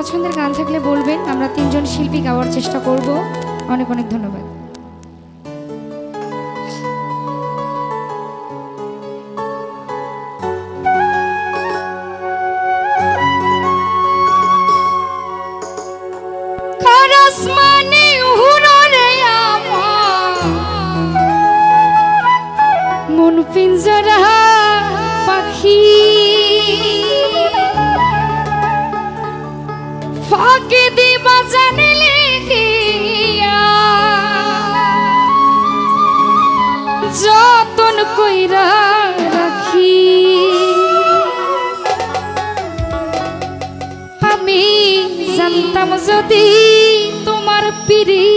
পছন্দের গান থাকলে বলবেন। আমরা তিনজন শিল্পী গাওয়ার চেষ্টা করব। অনেক অনেক ধন্যবাদ। যদি তোমার পিড়ি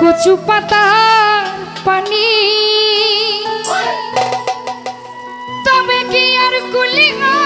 কচু পাতার পানি তবে কি আর কুলি হয়?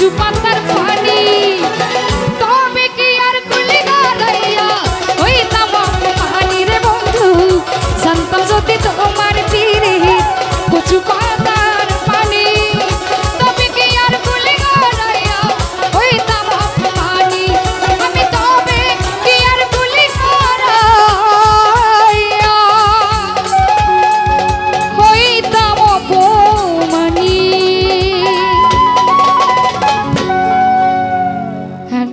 Bate o